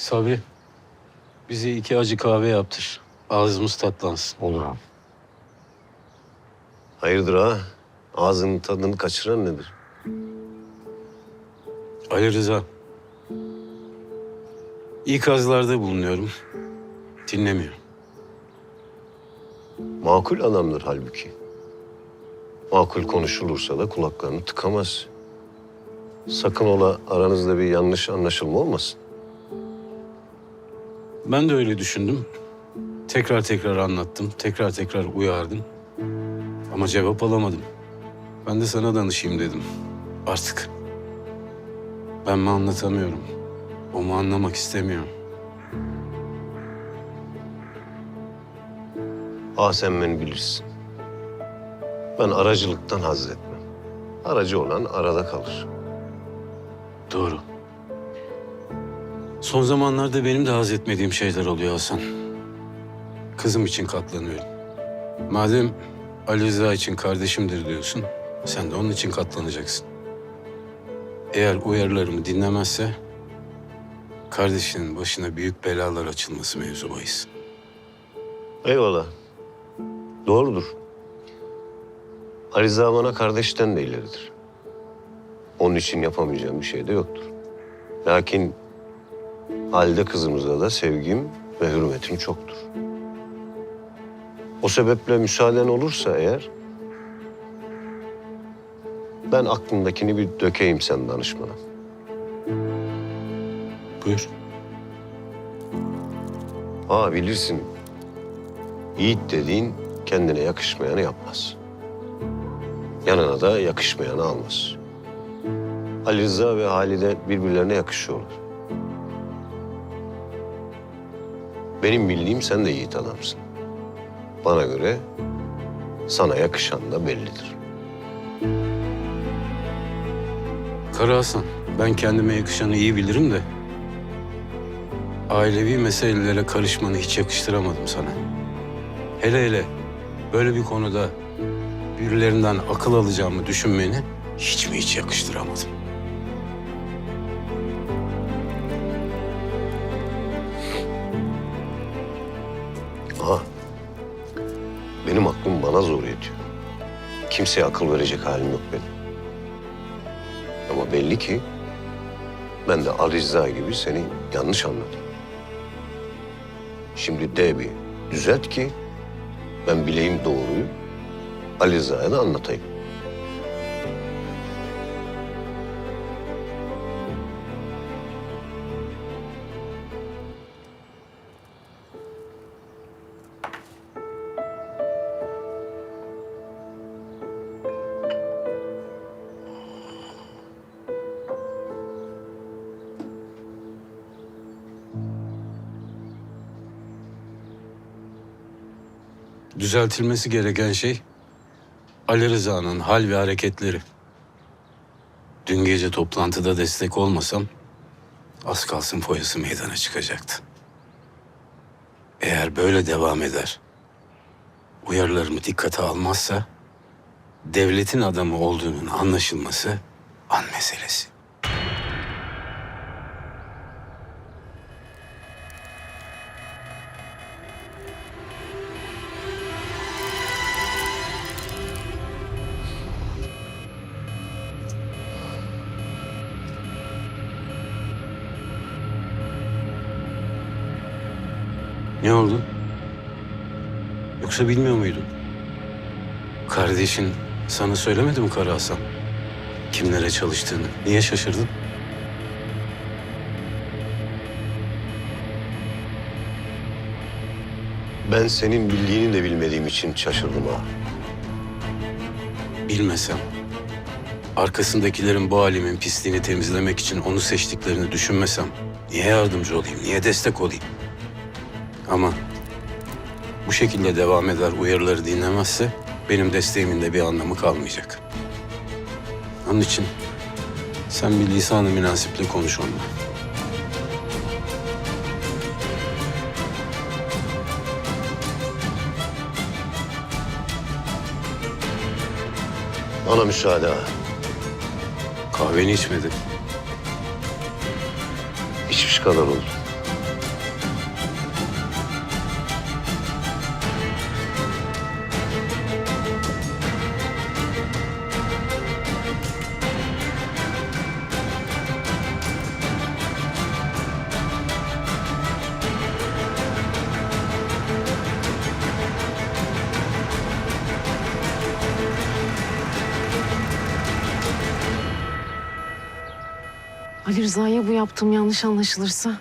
Sabri, bize iki acı kahve yaptır. Ağzımız tatlansın. Olur abi. Hayırdır ha? Ağzının tadını kaçıran nedir? Ali Rıza. İkazlarda bulunuyorum. Dinlemiyor. Makul adamdır halbuki. Makul konuşulursa da kulaklarını tıkamaz. Sakın ola aranızda bir yanlış anlaşılma olmasın. Ben de öyle düşündüm. Tekrar tekrar anlattım. Tekrar tekrar uyardım. Ama cevap alamadım. Ben de sana danışayım dedim. Artık. Ben mi anlatamıyorum? O mu anlamak istemiyor? Ah sen beni bilirsin. Ben aracılıktan haz etmem. Aracı olan arada kalır. Doğru. Son zamanlarda benim de haz etmediğim şeyler oluyor Hasan. Kızım için katlanıyorum. Madem Ali Rıza için kardeşimdir diyorsun, sen de onun için katlanacaksın. Eğer uyarılarımı dinlemezse, kardeşinin başına büyük belalar açılması mevzu bahis. Eyvallah. Doğrudur. Ali bana kardeşten de ileridir. Onun için yapamayacağım bir şey de yoktur. Lakin halde kızımıza da sevgim ve hürmetim çoktur. O sebeple müsaaden olursa eğer... ...ben aklımdakini bir dökeyim sen danışmana. Buyur. Ha bilirsin. Yiğit dediğin kendine yakışmayanı yapmaz. Yanına da yakışmayanı almaz. Ali Rıza ve Halide birbirlerine yakışıyorlar. Benim bildiğim sen de yiğit adamsın. Bana göre sana yakışan da bellidir. Kara Hasan, ben kendime yakışanı iyi bilirim de... ...ailevi meselelere karışmanı hiç yakıştıramadım sana. Hele hele böyle bir konuda birilerinden akıl alacağımı düşünmeni hiç mi hiç yakıştıramadım. Bana zor yetiyor. Kimseye akıl verecek halim yok benim. Ama belli ki ben de Ali Rıza gibi seni yanlış anladım. Şimdi de bir düzelt ki ben bileyim doğruyu Ali Rıza'ya da anlatayım. Düzeltilmesi gereken şey Ali Rıza'nın hal ve hareketleri. Dün gece toplantıda destek olmasam az kalsın foyası meydana çıkacaktı. Eğer böyle devam eder, uyarılarımı dikkate almazsa devletin adamı olduğunun anlaşılması an meselesi. Ne oldu? Yoksa bilmiyor muydun? Kardeşin sana söylemedi mi Kara Hasan? Kimlere çalıştığını? Niye şaşırdın? Ben senin bildiğini de bilmediğim için şaşırdım ha. Bilmesem, arkasındakilerin bu halimin pisliğini temizlemek için onu seçtiklerini düşünmesem, niye yardımcı olayım, niye destek olayım? Ama bu şekilde devam eder, uyarıları dinlemezse benim desteğimin de bir anlamı kalmayacak. Onun için sen bir lisan-ı münasiple konuş onunla. Bana müsaade ha. Kahveni içmedin. İçmiş kadar oldu. Ali Rıza'ya bu yaptığım yanlış anlaşılırsa?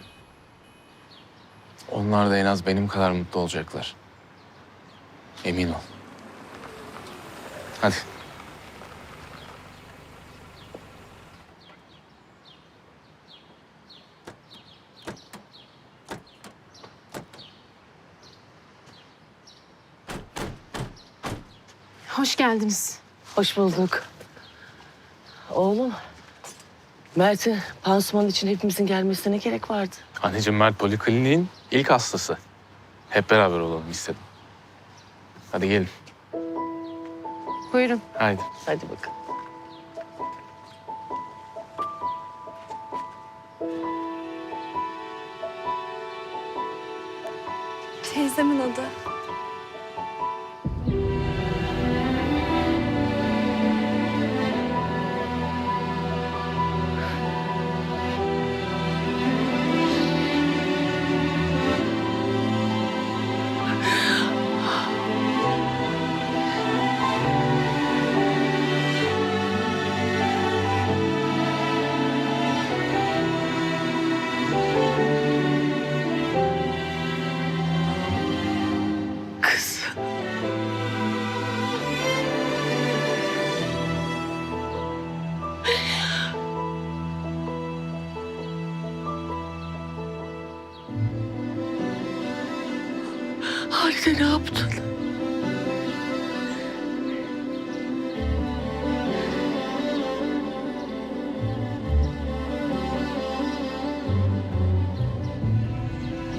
Onlar da en az benim kadar mutlu olacaklar. Emin ol. Hadi. Hoş geldiniz. Hoş bulduk. Oğlum, Mert'in pansuman için hepimizin gelmesine gerek vardı. Anneciğim Mert Polikliniğin ilk hastası. Hep beraber olalım istedim. Hadi gelin. Buyurun. Haydi. Hadi bakalım. Teyzemin adı. Halide ne yaptın?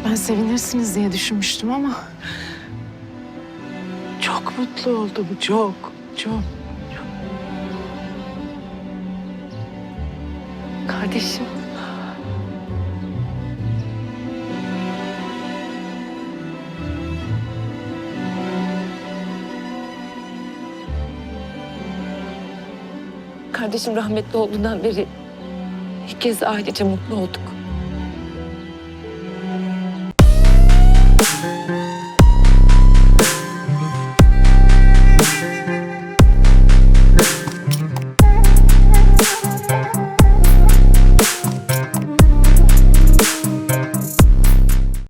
Ben sevinirsiniz diye düşünmüştüm ama Çok mutlu oldum, çok, çok. kardeşim Kardeşim rahmetli olduğundan beri ilk kez ailece mutlu olduk.